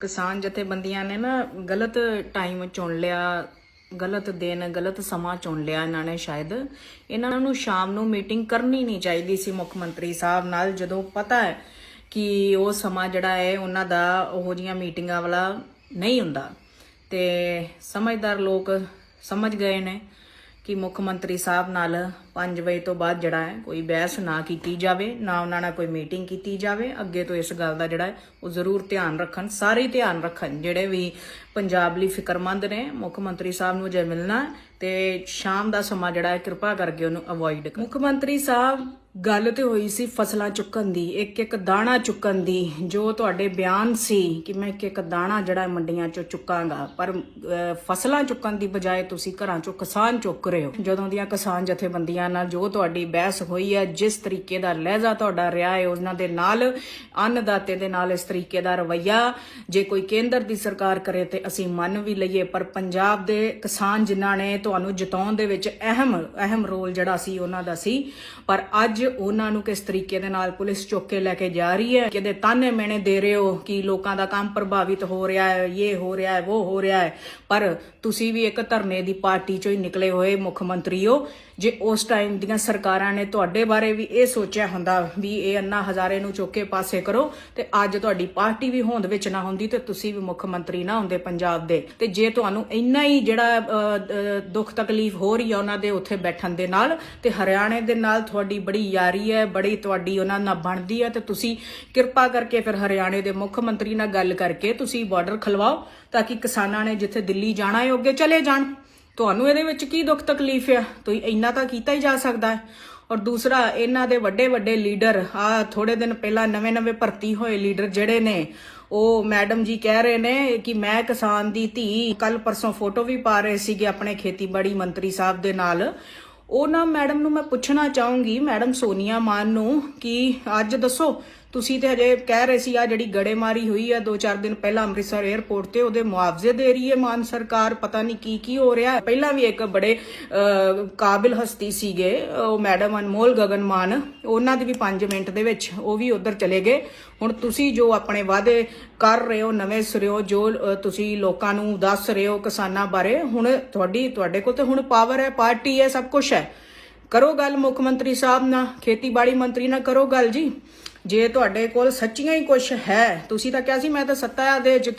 ਕਿਸਾਨ ਜਥੇਬੰਦੀਆਂ ਨੇ ਨਾ ਗਲਤ ਟਾਈਮ ਚੁਣ ਲਿਆ, ਗਲਤ ਦਿਨ, ਗਲਤ ਸਮਾਂ ਚੁਣ ਲਿਆ ਇਹਨਾਂ ਨੇ ਸ਼ਾਇਦ। ਇਹਨਾਂ ਨੂੰ ਸ਼ਾਮ ਨੂੰ ਮੀਟਿੰਗ ਕਰਨੀ ਨਹੀਂ ਚਾਹੀਦੀ ਸੀ ਮੁੱਖ ਮੰਤਰੀ ਸਾਹਿਬ ਨਾਲ, ਜਦੋਂ ਪਤਾ ਹੈ ਕਿ ਉਹ ਸਮਾਂ ਜਿਹੜਾ ਹੈ ਉਹਨਾਂ ਦਾ ਉਹੋ ਜੀਆਂ ਮੀਟਿੰਗਾਂ ਵਾਲਾ ਨਹੀਂ ਹੁੰਦਾ। ਤੇ ਸਮਝਦਾਰ ਲੋਕ ਸਮਝ ਗਏ ਨੇ ਕਿ ਮੁੱਖ ਮੰਤਰੀ ਸਾਹਿਬ ਨਾਲ 5 ਵਜੇ ਤੋਂ ਬਾਅਦ ਜਿਹੜਾ ਹੈ ਕੋਈ ਬਹਿਸ ਨਾ ਕੀਤੀ ਜਾਵੇ, ਨਾ ਉਹਨਾਂ ਨਾਲ ਕੋਈ ਮੀਟਿੰਗ ਕੀਤੀ ਜਾਵੇ। ਅੱਗੇ ਤੋਂ ਇਸ ਗੱਲ ਦਾ ਜਿਹੜਾ ਹੈ ਉਹ ਜ਼ਰੂਰ ਧਿਆਨ ਰੱਖਣ, ਸਾਰੇ ਧਿਆਨ ਰੱਖਣ। ਜਿਹੜੇ ਵੀ ਪੰਜਾਬ ਲਈ ਫਿਕਰਮੰਦ ਨੇ, ਮੁੱਖ ਮੰਤਰੀ ਸਾਹਿਬ ਨੂੰ ਜੇ ਮਿਲਣਾ ਤੇ ਸ਼ਾਮ ਦਾ ਸਮਾਂ ਜਿਹੜਾ ਹੈ ਕਿਰਪਾ ਕਰਕੇ ਉਹਨੂੰ ਅਵੋਇਡ ਮੁੱਖ ਮੰਤਰੀ ਸਾਹਿਬ, ਗੱਲ ਤੇ ਹੋਈ ਸੀ ਫਸਲਾਂ ਚੁੱਕਣ ਦੀ ਇੱਕ ਇੱਕ ਦਾਣਾ ਚੁੱਕਣ ਦੀ। ਜੋ ਤੁਹਾਡੇ ਬਿਆਨ ਸੀ ਕਿ ਮੈਂ ਇੱਕ ਇੱਕ ਦਾਣਾ ਜਿਹੜਾ ਮੰਡੀਆਂ ਚੋਂ ਚੁੱਕਾਂਗਾ, ਪਰ ਫਸਲਾਂ ਚੁੱਕਣ ਦੀ ਬਜਾਏ ਤੁਸੀਂ ਘਰਾਂ ਚੋਂ ਕਿਸਾਨ ਚੁੱਕ ਰਹੇ ਹੋ। ਜਦੋਂ ਦੀਆਂ ਕਿਸਾਨ ਜਥੇਬੰਦੀਆਂ ਨਾਲ ਜੋ ਤੁਹਾਡੀ ਬਹਿਸ ਹੋਈ ਹੈ, ਜਿਸ ਤਰੀਕੇ ਦਾ ਲਹਿਜ਼ਾ ਤੁਹਾਡਾ ਰਿਹਾ ਹੈ, ਉਹਨਾਂ ਦੇ ਨਾਲ, ਅੰਨਦਾਤੇ ਦੇ ਨਾਲ ਇਸ ਤਰੀਕੇ ਦਾ ਰਵਈਆ ਜੇ ਕੋਈ ਕੇਂਦਰ ਦੀ ਸਰਕਾਰ ਕਰੇ ਤੇ ਅਸੀਂ ਮੰਨ ਵੀ ਲਈਏ, ਪਰ ਪੰਜਾਬ ਦੇ ਕਿਸਾਨ ਜਿਨ੍ਹਾਂ ਨੇ ਤੁਹਾਨੂੰ ਜਿਤਾਉਣ ਦੇ ਵਿੱਚ ਅਹਿਮ ਅਹਿਮ ਰੋਲ ਜਿਹੜਾ ਸੀ, ਉਹਨਾਂ ਦਾ ਸੀ। ਪਰ ਅੱਜ ਉਹਨਾਂ ਨੂੰ ਕਿਸ ਤਰੀਕੇ ਦੇ ਨਾਲ ਪੁਲਿਸ ਚੁੱਕ ਕੇ ਲੈ ਕੇ ਜਾ ਰਹੀ ਹੈ? ਕਿਤੇ ਤਾਨੇ ਮੈਨੇ ਦੇ ਰਹੇ ਹੋ ਕਿ ਲੋਕਾਂ ਦਾ ਕੰਮ ਪ੍ਰਭਾਵਿਤ ਹੋ ਰਿਹਾ ਹੈ, ਇਹ ਹੋ ਰਿਹਾ ਹੈ, ਉਹ ਹੋ ਰਿਹਾ ਹੈ? ਪਰ ਤੁਸੀਂ ਵੀ ਇੱਕ ਧਰਨੇ ਦੀ ਪਾਰਟੀ ਚੋਂ ਹੀ ਨਿਕਲੇ ਹੋਏ ਮੁੱਖ ਮੰਤਰੀ ਹੋ ਜੇ ਉਸ ਟਾਈਮ ਦੀਆਂ ਸਰਕਾਰਾਂ ਨੇ ਤੁਹਾਡੇ ਬਾਰੇ ਵੀ ਇਹ ਸੋਚਿਆ ਹੁੰਦਾ ਵੀ ਇਹ ਅੰਨਾ ਹਜ਼ਾਰੇ ਨੂੰ ਚੁੱਕ ਪਾਸੇ ਕਰੋ ਤੇ ਅੱਜ ਤੁਹਾਡੀ ਪਾਰਟੀ ਵੀ ਹੋਂਦ ਵਿੱਚ ਨਾ ਹੁੰਦੀ ਤੇ ਤੁਸੀਂ ਵੀ ਮੁੱਖ ਮੰਤਰੀ ਨਾ ਹੁੰਦੇ ਪੰਜਾਬ ਦੇ। ਤੇ ਜੇ ਤੁਹਾਨੂੰ ਇੰਨਾ ਹੀ ਜਿਹੜਾ ਦੁੱਖ ਤਕਲੀਫ ਹੋ ਰਹੀ ਹੈ ਉਹਨਾਂ ਦੇ ਉੱਥੇ ਬੈਠਣ ਦੇ ਨਾਲ ਤੇ ਹਰਿਆਣੇ ਦੇ ਨਾਲ ਤੁਹਾਡੀ ਬੜੀ ਯਾਰੀ ਹੈ, ਬੜੀ ਤੁਹਾਡੀ ਉਹਨਾਂ ਨਾਲ ਬਣਦੀ ਹੈ ਤੇ ਤੁਸੀਂ ਕਿਰਪਾ ਕਰਕੇ ਫਿਰ ਹਰਿਆਣੇ ਦੇ ਮੁੱਖ ਮੰਤਰੀ ਨਾਲ ਗੱਲ ਕਰਕੇ ਤੁਸੀਂ ਬਾਰਡਰ ਖਲਵਾਓ ਤਾਂ ਕਿ ਕਿਸਾਨਾਂ ਨੇ ਜਿੱਥੇ ਦਿੱਲੀ ਜਾਣਾ ਹੈ ਅੱਗੇ ਚਲੇ ਜਾਣ। ਤੁਹਾਨੂੰ ਇਹਦੇ ਵਿੱਚ ਕੀ ਦੁੱਖ ਤਕਲੀਫ ਆ? ਤੁਸੀਂ ਇੰਨਾ ਤਾਂ ਕੀਤਾ ਹੀ ਜਾ ਸਕਦਾ ਹੈ। ਔਰ ਦੂਸਰਾ, ਇਹਨਾਂ ਦੇ ਵੱਡੇ ਵੱਡੇ ਲੀਡਰ, ਆ ਥੋੜੇ ਦਿਨ ਪਹਿਲਾਂ ਨਵੇਂ ਨਵੇਂ ਭਰਤੀ ਹੋਏ ਲੀਡਰ ਜਿਹੜੇ ਨੇ, ਉਹ ਮੈਡਮ ਜੀ ਕਹਿ ਰਹੇ ਨੇ ਕਿ ਮੈਂ ਕਿਸਾਨ ਦੀ ਧੀ ਕੱਲ ਪਰਸੋਂ ਫੋਟੋ ਵੀ ਪਾ ਰਹੇ ਸੀਗੇ ਆਪਣੇ ਖੇਤੀਬਾੜੀ ਮੰਤਰੀ ਸਾਹਿਬ ਦੇ ਨਾਲ। ਉਹ ਨਾ ਮੈਡਮ ਨੂੰ ਮੈਂ ਪੁੱਛਣਾ ਚਾਹੂੰਗੀ, ਮੈਡਮ ਸੋਨੀਆ ਮਾਨ ਨੂੰ, ਕਿ ਅੱਜ ਦੱਸੋ ਤੁਸੀਂ ਤੇ ਹਜੇ ਕਹਿ ਰਹੇ ਸੀ ਆ ਜਿਹੜੀ ਗੜੇਮਾਰੀ ਹੋਈ ਆ 2-4 ਦਿਨ ਪਹਿਲਾਂ ਅੰਮ੍ਰਿਤਸਰ 에ਅਰਪੋਰਟ ਤੇ ਉਹਦੇ ਮੁਆਵਜ਼ੇ ਦੇ ਰਹੀ ਹੈ ਮਾਨ ਸਰਕਾਰ। ਪਤਾ ਨਹੀਂ ਕੀ ਕੀ ਹੋ ਰਿਹਾ ਪਹਿਲਾਂ ਵੀ ਇੱਕ ਬੜੇ ਕਾਬਿਲ ਹਸਤੀ ਸੀਗੇ, ਉਹ ਮੈਡਮ ਅਨਮੋਲ ਗਗਨ ਮਾਨ ਉਹਨਾਂ ਦੇ ਵੀ 5 ਮਿੰਟ ਦੇ ਵਿੱਚ ਉਹ ਵੀ ਉਧਰ ਚਲੇ ਗਏ। ਹੁਣ ਤੁਸੀਂ ਜੋ ਆਪਣੇ ਵਾਅਦੇ ਕਰ ਰਹੇ ਹੋ, ਨਵੇਂ ਸਿਰਿਓ, ਜੋ ਤੁਸੀਂ ਲੋਕਾਂ ਨੂੰ ਦੱਸ ਰਹੇ ਹੋ ਕਿਸਾਨਾਂ ਬਾਰੇ, ਹੁਣ ਤੁਹਾਡੀ, ਤੁਹਾਡੇ ਕੋਲ ਤੇ ਹੁਣ ਪਾਵਰ ਹੈ, ਪਾਰਟੀ ਹੈ, ਸਭ ਕੁਝ ਹੈ। ਕਰੋ ਗੱਲ ਮੁੱਖ ਮੰਤਰੀ ਸਾਹਿਬ ਨਾਲ, ਖੇਤੀਬਾੜੀ ਮੰਤਰੀ ਨਾਲ ਕਰੋ ਗੱਲ ਜੀ। ਜੇ ਤੁਹਾਡੇ ਕੋਲ ਸੱਚੀਆਂ ਹੀ ਕੁਝ ਹੈ, ਤੁਸੀਂ ਤਾਂ ਕਿਹਾ ਸੀ ਮੈਂ ਤਾਂ ਸੱਤਾ ਦੇ ਚ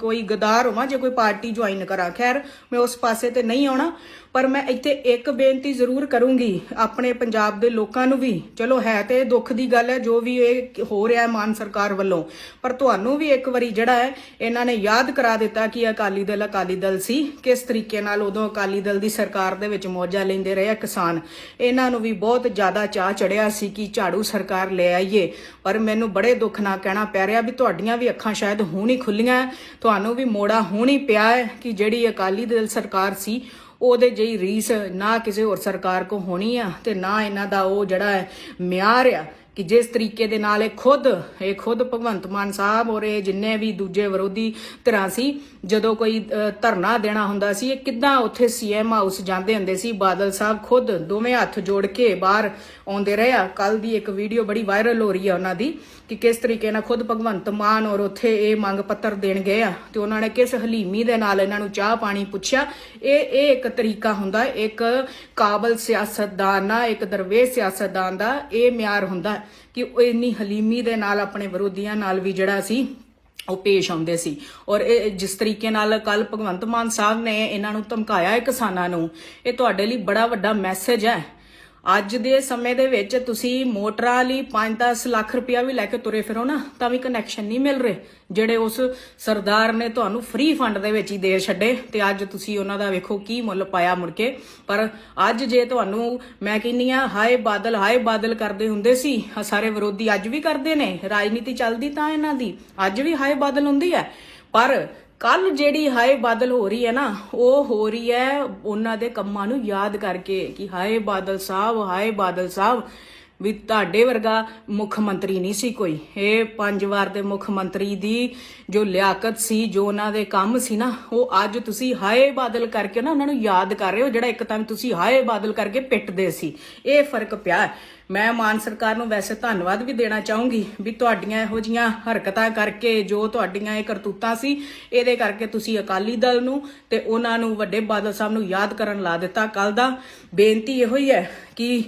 ਕੋਈ ਗਦਾਰ ਹੋਵਾਂ, ਜੇ ਕੋਈ ਪਾਰਟੀ ਜੁਆਇਨ ਕਰਾਂ। ਖੈਰ, ਮੈਂ ਉਸ ਪਾਸੇ ਤੇ ਨਹੀਂ ਆਉਣਾ, ਪਰ ਮੈਂ ਇੱਥੇ ਇੱਕ ਬੇਨਤੀ ਜ਼ਰੂਰ ਕਰੂੰਗੀ ਆਪਣੇ ਪੰਜਾਬ ਦੇ ਲੋਕਾਂ ਨੂੰ ਵੀ। ਚਲੋ, ਹੈ ਤੇ ਦੁੱਖ ਦੀ ਗੱਲ ਹੈ, ਜੋ ਵੀ ਇਹ ਹੋ ਰਿਹਾ ਹੈ ਮਾਨ ਸਰਕਾਰ ਵੱਲੋਂ। ਪਰ ਤੁਹਾਨੂੰ ਵੀ ਇੱਕ ਵਾਰੀ ਜਿਹੜਾ ਹੈ, ਇਹਨਾਂ ਨੇ ਯਾਦ ਕਰਾ ਦਿੱਤਾ ਕਿ ਅਕਾਲੀ ਦਲ ਅਕਾਲੀ ਦਲ ਸੀ। ਕਿਸ ਤਰੀਕੇ ਨਾਲ ਉਦੋਂ ਅਕਾਲੀ ਦਲ ਦੀ ਸਰਕਾਰ ਦੇ ਵਿੱਚ ਮੌਜਾ ਲੈਂਦੇ ਰਹੇ ਆ ਕਿਸਾਨ। ਇਹਨਾਂ ਨੂੰ ਵੀ ਬਹੁਤ ਜ਼ਿਆਦਾ ਚਾਹ ਚੜਿਆ ਸੀ ਕਿ ਝਾੜੂ ਸਰਕਾਰ ਲੈ ਆਈਏ। ਪਰ ਮੈਨੂੰ ਬੜੇ ਦੁੱਖ ਨਾਲ ਕਹਿਣਾ ਪੈ ਰਿਹਾ ਵੀ ਤੁਹਾਡੀਆਂ ਵੀ ਅੱਖਾਂ ਸ਼ਾਇਦ ਹੁਣ ਹੀ ਖੁੱਲੀਆਂ ਤੁਹਾਨੂੰ ਵੀ ਮੋੜਾ ਹੁਣ ਹੀ ਪਿਆ ਹੈ ਕਿ ਜਿਹੜੀ ਅਕਾਲੀ ਦਲ ਸਰਕਾਰ ਸੀ, ਉਹਦੇ ਜਿਹੀ ਰੀਸ ਨਾ ਕਿਸੇ ਹੋਰ ਸਰਕਾਰ ਕੋ ਹੋਣੀ ਆ ਤੇ ਨਾ ਇਹਨਾਂ ਦਾ ਉਹ ਜਿਹੜਾ ਹੈ ਮਿਆਰ ਆ ਕਿ ਜਿਸ ਤਰੀਕੇ ਦੇ ਨਾਲ ਇਹ ਖੁਦ ਇਹ ਖੁਦ ਭਗਵੰਤ ਮਾਨ ਸਾਹਿਬ ਔਰ ਇਹ ਜਿੰਨੇ ਵੀ ਦੂਜੇ ਵਿਰੋਧੀ ਧਿਰਾਂ ਸੀ, ਜਦੋਂ ਕੋਈ ਧਰਨਾ ਦੇਣਾ ਹੁੰਦਾ ਸੀ, ਇਹ ਕਿੱਦਾਂ ਉੱਥੇ ਸੀਐਮ ਹਾਊਸ ਜਾਂਦੇ ਹੁੰਦੇ ਸੀ, ਬਾਦਲ ਸਾਹਿਬ ਖੁਦ ਦੋਵੇਂ ਹੱਥ ਜੋੜ ਕੇ ਬਾਹਰ ਆਉਂਦੇ ਰਹੇ ਆ। ਕੱਲ ਦੀ ਇੱਕ ਵੀਡੀਓ ਬੜੀ ਵਾਇਰਲ ਹੋ ਰਹੀ ਆ ਉਹਨਾਂ ਦੀ ਕਿ ਕਿਸ ਤਰੀਕੇ ਨਾਲ ਖੁਦ ਭਗਵੰਤ ਮਾਨ ਔਰ ਉੱਥੇ ਇਹ ਮੰਗ ਪੱਤਰ ਦੇਣ ਗਏ ਆ ਤੇ ਉਹਨਾਂ ਨੇ ਕਿਸ ਹਲੀਮੀ ਦੇ ਨਾਲ ਇਹਨਾਂ ਨੂੰ ਚਾਹ ਪਾਣੀ ਪੁੱਛਿਆ। ਇਹ ਇਹ ਇੱਕ ਤਰੀਕਾ ਹੁੰਦਾ, ਇੱਕ ਕਾਬਲ ਸਿਆਸਤਦਾਨ ਦਾ ਇੱਕ ਦਰਵੇਸ਼ ਸਿਆਸਤਦਾਨ ਦਾ ਇਹ ਮਿਆਰ ਹੁੰਦਾ। ਕਿ ਉਹ ਇੰਨੀ ਹਲੀਮੀ ਦੇ ਨਾਲ ਆਪਣੇ ਵਿਰੋਧੀਆਂ ਨਾਲ ਵੀ ਜਿਹੜਾ ਸੀ, ਉਹ ਪੇਸ਼ ਆਉਂਦੇ ਸੀ। ਔਰ ਇਹ ਜਿਸ ਤਰੀਕੇ ਨਾਲ ਕੱਲ ਭਗਵੰਤ ਮਾਨ ਸਾਹਿਬ ਨੇ ਇਹਨਾਂ ਨੂੰ ਧਮਕਾਇਆ ਹੈ ਕਿਸਾਨਾਂ ਨੂੰ, ਇਹ ਤੁਹਾਡੇ ਲਈ ਬੜਾ ਵੱਡਾ ਮੈਸੇਜ ਹੈ। ਅੱਜ ਦੇ ਸਮੇਂ ਦੇ ਵਿੱਚ ਤੁਸੀਂ ਮੋਟਰਾਂ ਲਈ 5-10 ਲੱਖ ਰੁਪਇਆ ਵੀ ਲੈ ਕੇ ਤੁਰੇ ਫਿਰੋ ਨਾ, ਤਾਂ ਵੀ ਕਨੈਕਸ਼ਨ ਨਹੀਂ ਮਿਲ ਰਹੇ, ਜਿਹੜੇ ਉਸ ਸਰਦਾਰ ਨੇ ਤੁਹਾਨੂੰ ਫ੍ਰੀ ਫੰਡ ਦੇ ਵਿੱਚ ਹੀ ਦੇ ਛੱਡੇ, ਤੇ ਅੱਜ ਤੁਸੀਂ ਉਹਨਾਂ ਦਾ ਵੇਖੋ ਕੀ ਮੁੱਲ ਪਾਇਆ ਮੁੜ ਕੇ। ਪਰ ਅੱਜ ਜੇ ਤੁਹਾਨੂੰ, ਮੈਂ ਕਹਿੰਨੀ ਆ ਹਾਏ ਬਾਦਲ ਹਾਏ ਬਾਦਲ ਕਰਦੇ ਹੁੰਦੇ ਸੀ ਸਾਰੇ ਵਿਰੋਧੀ ਅੱਜ ਵੀ ਕਰਦੇ ਨੇ, ਰਾਜਨੀਤੀ ਚੱਲਦੀ ਤਾਂ ਇਹਨਾਂ ਦੀ, ਅੱਜ ਵੀ ਹਾਏ ਬਾਦਲ ਹੁੰਦੀ ਹੈ। ਪਰ ਕੱਲ ਜਿਹੜੀ ਹਾਏ ਬਾਦਲ ਹੋ ਰਹੀ ਹੈ ਨਾ, ਉਹ ਹੋ ਰਹੀ ਹੈ ਉਹਨਾਂ ਦੇ ਕੰਮਾਂ ਨੂੰ ਯਾਦ ਕਰਕੇ ਕਿ ਹਾਏ ਬਾਦਲ ਸਾਹਿਬ, ਹਾਏ ਬਾਦਲ ਸਾਹਿਬ। ਵੀ ਤੁਹਾਡੇ ਵਰਗਾ ਮੁੱਖ ਮੰਤਰੀ ਨਹੀਂ ਸੀ ਕੋਈ। ਇਹ ਪੰਜ ਵਾਰ ਦੇ ਮੁੱਖ ਮੰਤਰੀ ਦੀ ਜੋ ਲਿਆਕਤ ਸੀ, ਜੋ ਉਹਨਾਂ ਦੇ ਕੰਮ ਸੀ ਨਾ, ਉਹ ਅੱਜ ਤੁਸੀਂ ਹਾਏ ਬਾਦਲ ਕਰਕੇ ਨਾ ਉਹਨਾਂ ਨੂੰ ਯਾਦ ਕਰ ਰਹੇ ਹੋ, ਜਿਹੜਾ ਇੱਕ ਟਾਈਮ ਤੁਸੀਂ ਹਾਏ ਬਾਦਲ ਕਰਕੇ ਪਿੱਟਦੇ ਸੀ। ਇਹ ਫ਼ਰਕ ਪਿਆ ਮੈਂ ਮਾਨ ਸਰਕਾਰ ਨੂੰ ਵੈਸੇ ਧੰਨਵਾਦ ਵੀ ਦੇਣਾ ਚਾਹੂੰਗੀ ਵੀ ਤੁਹਾਡੀਆਂ ਇਹੋ ਜੀਆਂ ਹਰਕਤਾਂ ਕਰਕੇ ਜੋ ਤੁਹਾਡੀਆਂ ਇਹ ਕਰਤੂਤਾਂ ਸੀ, ਇਹਦੇ ਕਰਕੇ ਤੁਸੀਂ ਅਕਾਲੀ ਦਲ ਨੂੰ ਤੇ ਉਹਨਾਂ ਨੂੰ ਵੱਡੇ ਬਾਦਲ ਸਾਹਿਬ ਨੂੰ ਯਾਦ ਕਰਨ ਲਾ ਦਿੱਤਾ। ਕੱਲ ਦਾ ਬੇਨਤੀ ਇਹੋ ਹੀ ਹੈ ਕਿ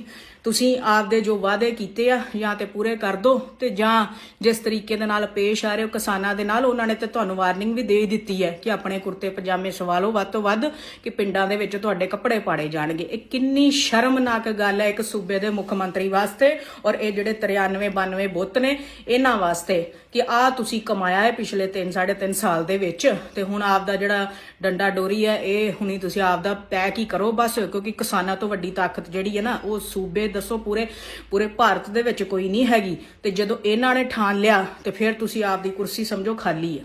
ਤੁਸੀਂ ਆਪਦੇ ਜੋ ਵਾਅਦੇ ਕੀਤੇ ਆ, ਜਾਂ ਤੇ ਪੂਰੇ ਕਰ ਦਿਓ ਤੇ ਜਾਂ ਜਿਸ ਤਰੀਕੇ ਦੇ ਨਾਲ ਪੇਸ਼ ਆ ਰਹੇ ਹੋ, ਕਿਸਾਨਾਂ ਦੇ ਨਾਲ, ਉਹਨਾਂ ਨੇ ਤੇ ਤੁਹਾਨੂੰ ਵਾਰਨਿੰਗ ਵੀ ਦੇ ਦਿੱਤੀ ਹੈ ਕਿ ਆਪਣੇ ਕੁਰਤੇ ਪਜਾਮੇ ਸਵਾ ਲਓ ਵੱਧ ਤੋਂ ਵੱਧ ਕਿ ਪਿੰਡਾਂ ਦੇ ਵਿੱਚ ਤੁਹਾਡੇ ਕੱਪੜੇ ਪਾੜੇ ਜਾਣਗੇ। ਇਹ ਕਿੰਨੀ ਸ਼ਰਮਨਾਕ ਗੱਲ ਹੈ ਇੱਕ ਸੂਬੇ ਦੇ ਮੁੱਖ ਮੰਤਰੀ ਵਾਸਤੇ, ਔਰ ਇਹ ਜਿਹੜੇ 93 92 ਬੁੱਤ ਨੇ, ਇਹਨਾਂ ਵਾਸਤੇ ਕਿ ਆ ਤੁਸੀਂ ਕਮਾਇਆ ਹੈ ਪਿਛਲੇ 3 3.5 ਸਾਲ ਦੇ ਵਿੱਚ, ਤੇ ਹੁਣ ਆਪ ਦਾ ਜਿਹੜਾ ਡੰਡਾ ਡੋਰੀ ਹੈ, ਇਹ ਹੁਣੀ ਤੁਸੀਂ ਆਪ ਦਾ ਪੈਕ ਹੀ ਕਰੋ ਬਸ, ਕਿਉਂਕਿ ਕਿਸਾਨਾਂ ਤੋਂ ਵੱਡੀ ਤਾਕਤ ਜਿਹੜੀ ਹੈ ਨਾ, ਉਹ ਸੂਬੇ ਦੱਸੋ ਪੂਰੇ ਪੂਰੇ ਭਾਰਤ ਦੇ ਵਿੱਚ ਕੋਈ ਨਹੀਂ ਹੈਗੀ। ਤੇ ਜਦੋਂ ਇਹਨਾਂ ਨੇ ਠਾਣ ਲਿਆ, ਤੇ ਫਿਰ ਤੁਸੀਂ ਆਪ ਦੀ ਕੁਰਸੀ ਸਮਝੋ ਖਾਲੀ ਹੈ